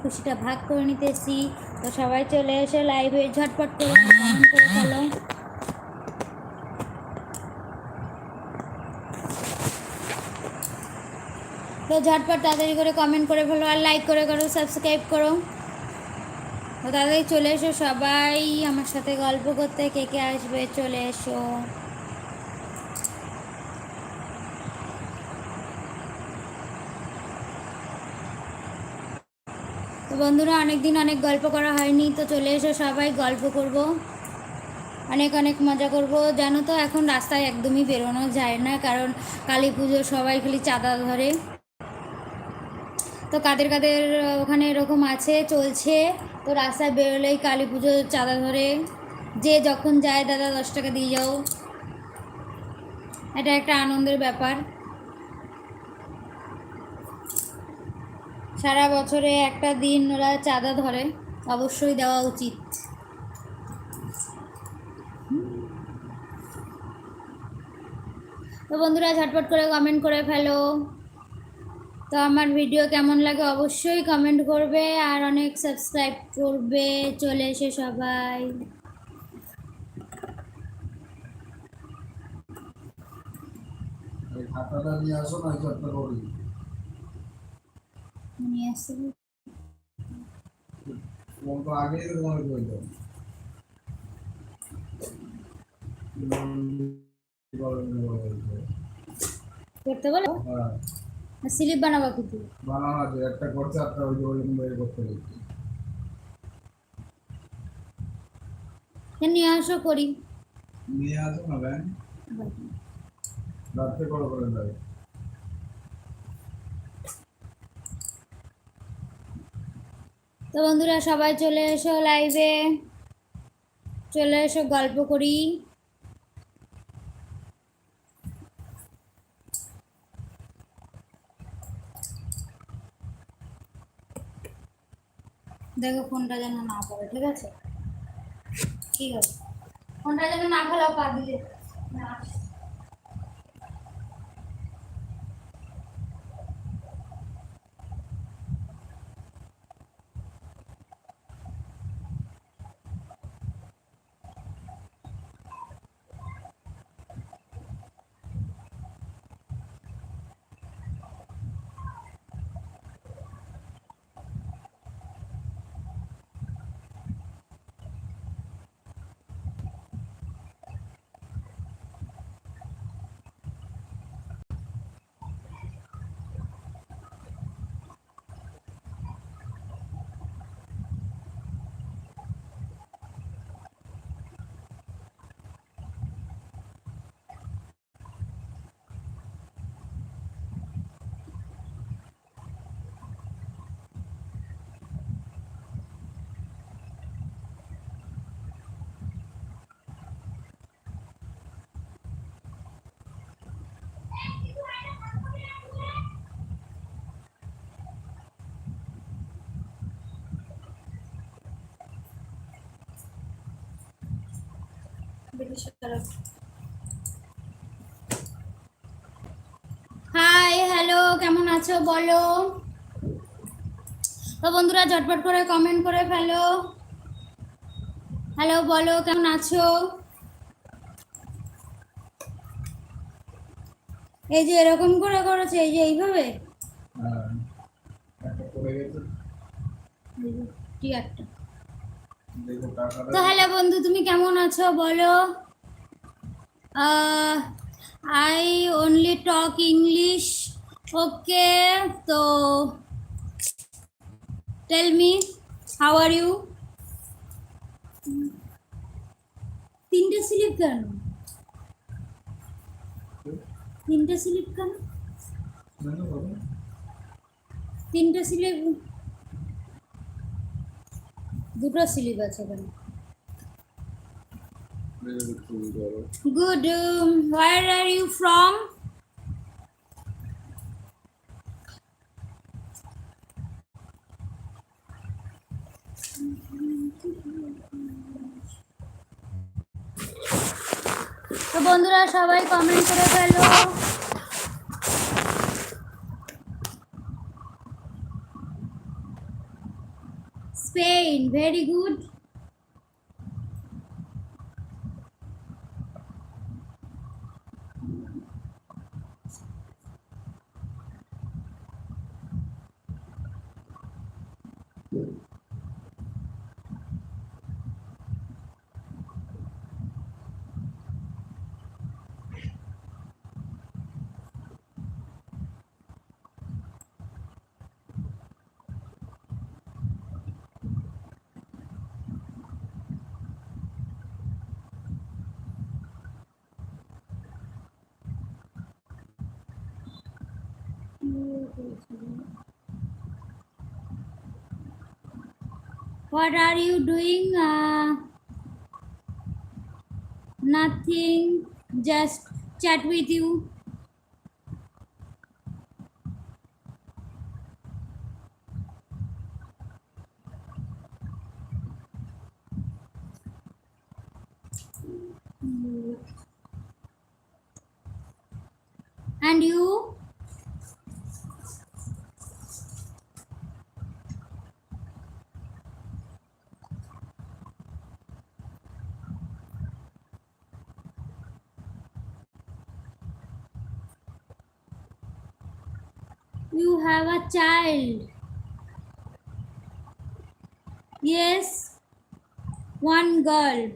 খুশিটা ভাগ করে নিতেছি। তো সবাই চলে এসে লাইভে ঝটপট করে কমেন্ট করে ফেলো। তো ঝটপট তাড়াতাড়ি করে কমেন্ট করে ফেলো আর লাইক করে করো সাবস্ক্রাইব করো। তো তাড়াতাড়ি চলে এসো সবাই, আমার সাথে গল্প করতে কে কে আসবে চলে এসো। বন্ধুরা অনেক দিন অনেক গল্প করা হয়নি, তো চলে এসো সবাই, গল্প করব। অনেক অনেক মজা করব। জানো তো, এখন রাস্তায় একদমই বেরোনো যায় না, কারণ কালী পুজো সবাই খালি চাঁদা ধরে। তো কাদের কাদের ওখানে এরকম আছে, চলছে। তো রাস্তায় বেরোলেই কালী পুজো চাঁদা ধরে। যে যখন যায়, দাদা দশ টাকা দিয়ে যাও। এটা একটা আনন্দের ব্যাপার। সারা বছরে একটা দিন ওরা চাঁদা ধরে, অবশ্যই দেওয়া উচিত। তো বন্ধুরা, ঝটপট করে কমেন্ট করে ফেলো। তো আমার ভিডিও কেমন লাগে অবশ্যই কমেন্ট করবে আর অনেক সাবস্ক্রাইব করবে। চলে এসে সবাই। নিয়ে আসো না নিয়ে আসতে হবে। ফোন তো আগেই তো তোমাকে বললাম করতে বলো? স্লিপ বানাবো কিন্তু একটা করছে একটা ওই ওই বের করতে দিচ্ছি নিয়ে আসো করি। নিয়ে আসো না ব্যাং রাত্রে করে করে দেবে তো বন্ধুরা সবাই চলে এসো লাইভে চলে এসো, গল্প করি। দেখো ফোনটা যেন না পড়ে ঠিক আছে? ঠিক আছে। ফোনটা যেন না ফেলাও পা দিলে। না। হাই হ্যালো কেমন আছো বলো? তো বন্ধুরা ঝটপট করে কমেন্ট করে ফেলো। হ্যালো বলো কেমন আছো? এই যে এরকম করে করেছে এই যে এইভাবে? হ্যাঁ তো হ্যালো বন্ধু তুমি কেমন আছো বলো? I only talk English okay তো tell me how are you তিনটে স্লিপ কেন? তিনটে স্লিপ কেন? তিনটে স্লিপ দুটো স্লিপ আছে কেন? Good. Um, where are you from? তো বন্ধুরা সবাই কমেন্ট করে ফেলো Spain very good What are you doing? Uh, nothing. Just chat with you. And you? Have a child. Yes, one girl.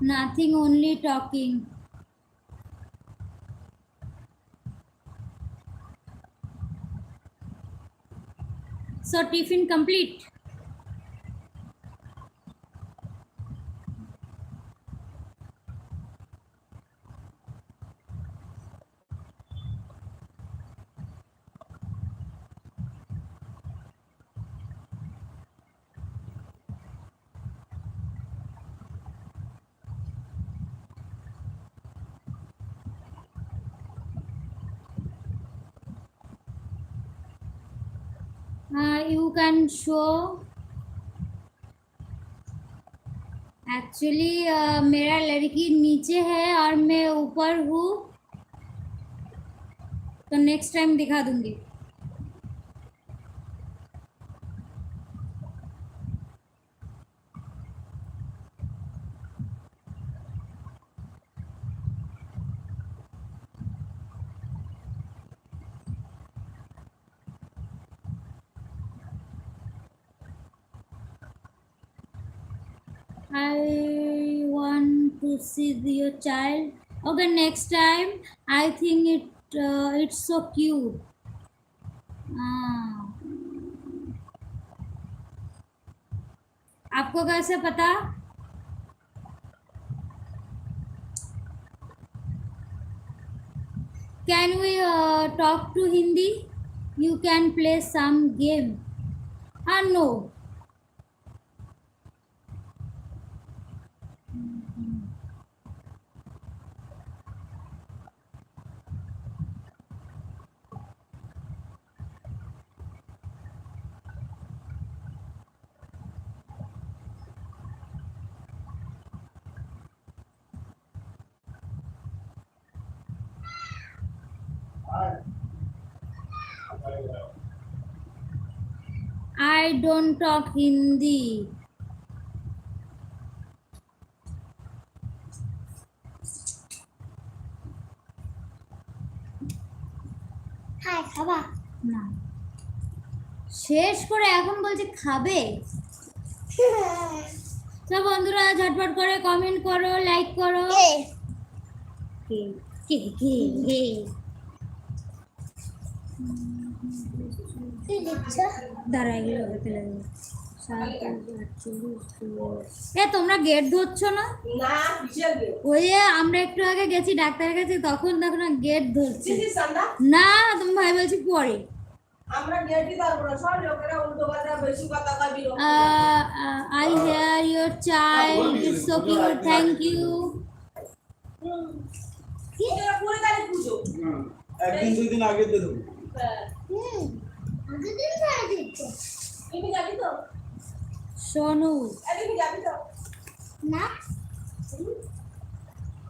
Nothing, only talking. So, tiffin complete. You can show. Actually uh, मेरा लड़की नीचे है और मैं ऊपर हूँ। तो next time दिखा दूँगी। I want to see your child. Okay, next time I think it uh, it's so cute. हाँ आपको कैसे पता Can we uh, talk to Hindi? You can play some game. Ah no. I don't talk Hindi. হাই খাবা? না। শেষ করে এখন বলছে খাবে। তো বন্ধুরা ঝটপট করে কমেন্ট করো লাইক করো। কে? কে? কে? দাঁড়া এগুলো। এ তোমরা গেট ধরছো না? না ওই যে আমরা একটু আগে গেছি ডাক্তারের কাছে তখন দেখো না গেট ধরছে। না তুমি ভাই বলছি পরে। so cute. Thank you. পুজোটা কুড়ি তারিখ পুজো। একদিন দুই দিন আগে দিয়ে দেবো। তো না।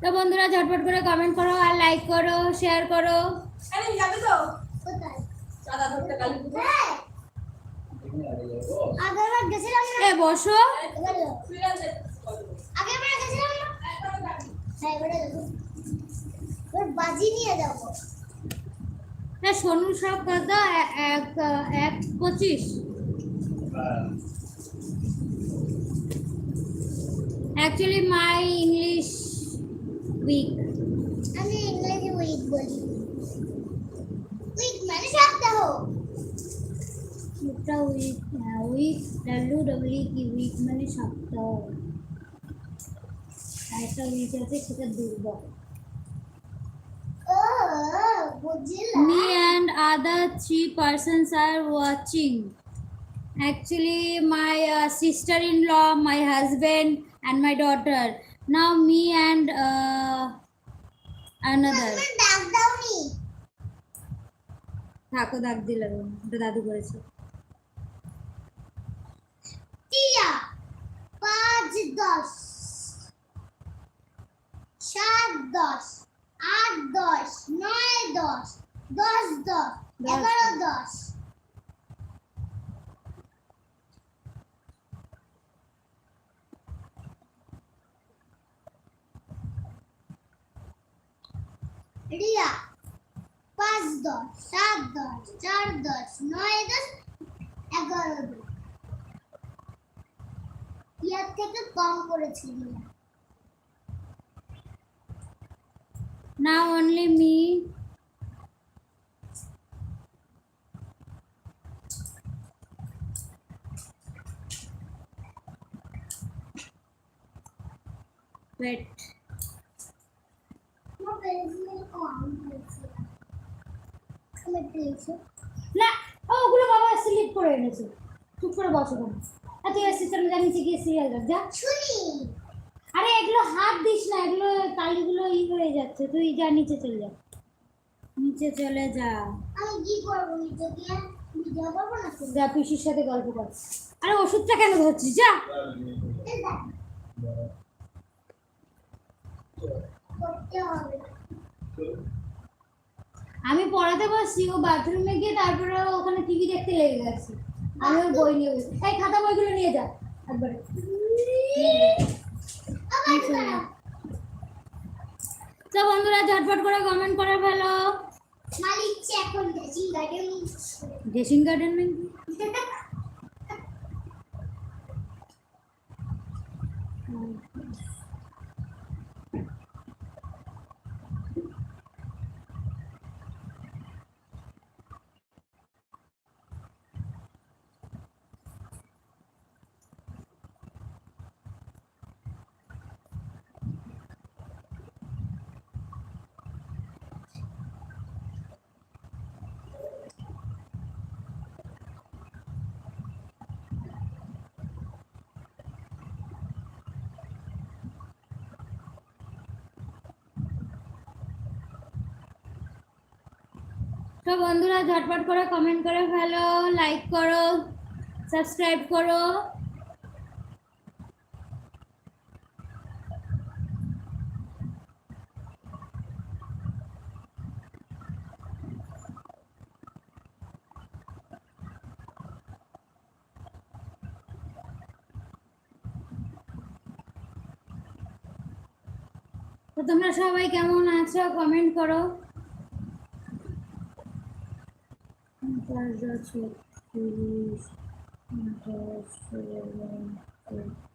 তো বন্ধুরা ঝটপট করে কমেন্ট করো আর লাইক করো শেয়ার করো। বসো। হ্যাঁ বাজি নিয়ে যাব। হ্যাঁ সোনু সব এ- এক এক পঁচিশ। অ্যাকচুয়ালি মাই ইংলিশ উইক আমি ইংরেজি উইক বলি। উইক মানে সপ্তাহ একটা উইক উইক ডাব্লিউ ডব্লিউ কি উইক মানে সপ্তাহ একটা উইক আছে সেটা দুর্বল। Me and other three persons are watching. Actually, my uh, sister-in-law, my husband, and my daughter. Now me and uh, another. আমার ডাক দাওনি থাকো দাগ দিলাম ওটা দাদু করেছে টিয়া পাঁচ দশ সাত দশ আট দশ নয় দশ। দশ দশ। এগারো দশ। রিয়া পাঁচ দশ সাত দশ চার দশ নয় দশ এগারো দশ। ইয়ার থেকে কম করেছে Riya. Now only me. Wait. না ওগুলো বাবা স্লিপ করে এনেছে। চুপ করে বসো কেন? আর তুই সিস্টেমে জানিস গিয়ে সিরিয়াল যা। শুনি আরে এগুলো হাত দিস না এগুলো কালিগুলো ই হয়ে যাচ্ছে তুই যা নিচে চলে যা। নিচে চলে যা। আমি কি করব নিচে গিয়ে যা পিসির সাথে গল্প কর। আরে ওষুধটা কেন ধরছিস যা এই দেখ, করতে হবে আমি পড়াতে বসছি ও বাথরুমে গিয়ে তারপরে ওখানে টিভি দেখতে লেগে গেছে। আমি ওর বই নিয়ে বসি এই খাতা বইগুলো নিয়ে যা একবারে। তো বন্ধুরা ঝটপট করে কমেন্ট করে ফেলো। মালিক এখন ড্রেসিং গার্ডেন ড্রেসিং গার্ডেন নাকি? তো বন্ধুরা, ঝটপট করে কমেন্ট করে ফেলো লাইক করো সাবস্ক্রাইব করো। তো তোমরা সবাই কেমন আছো? কমেন্ট করো। Hazreti Yunus, Hazreti Yunus,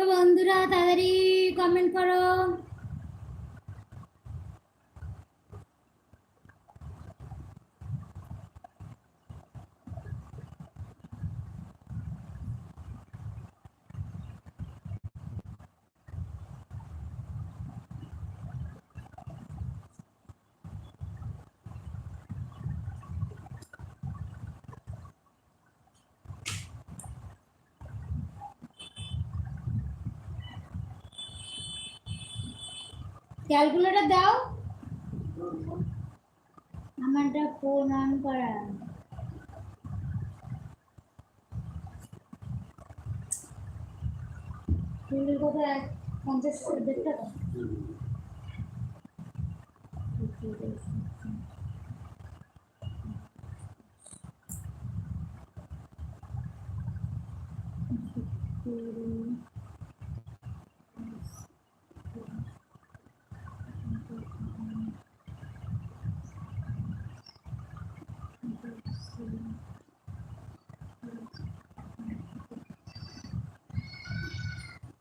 তো বন্ধুরা তাড়াতাড়ি কমেন্ট করো। ক্যালকুলেটর দাও। আমারটা ফোন অন করা। কত পঞ্চাশ দেড় টাকা।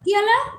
কি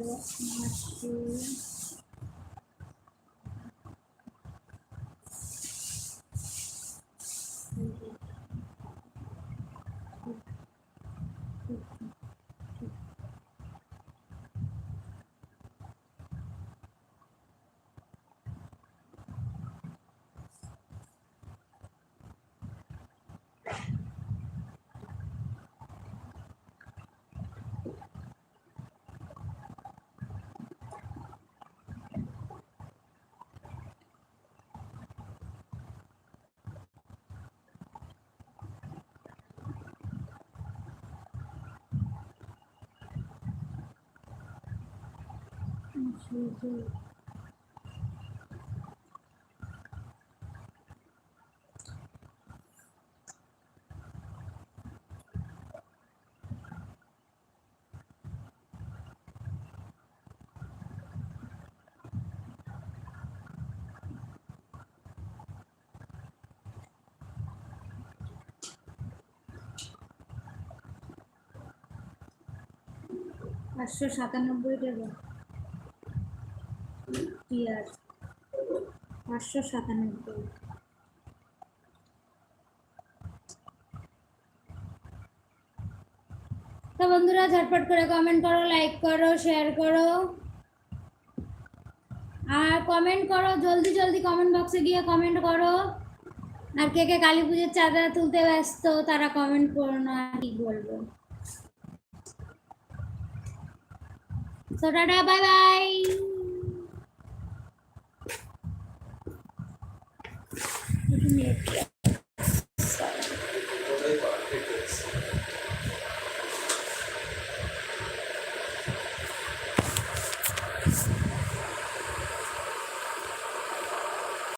হ্যালো পাঁচশো সাতানব্বই টাকা। পেঁয়াজ পাঁচশো সাতানব্বই। তো বন্ধুরা ঝটপট করে কমেন্ট করো লাইক করো শেয়ার করো। আর কমেন্ট করো জলদি জলদি কমেন্ট বক্সে গিয়ে কমেন্ট করো। আর কে কে কালী পুজোর চাঁদা তুলতে ব্যস্ত তারা কমেন্ট করো না কি বলব। So, tata bye bye bye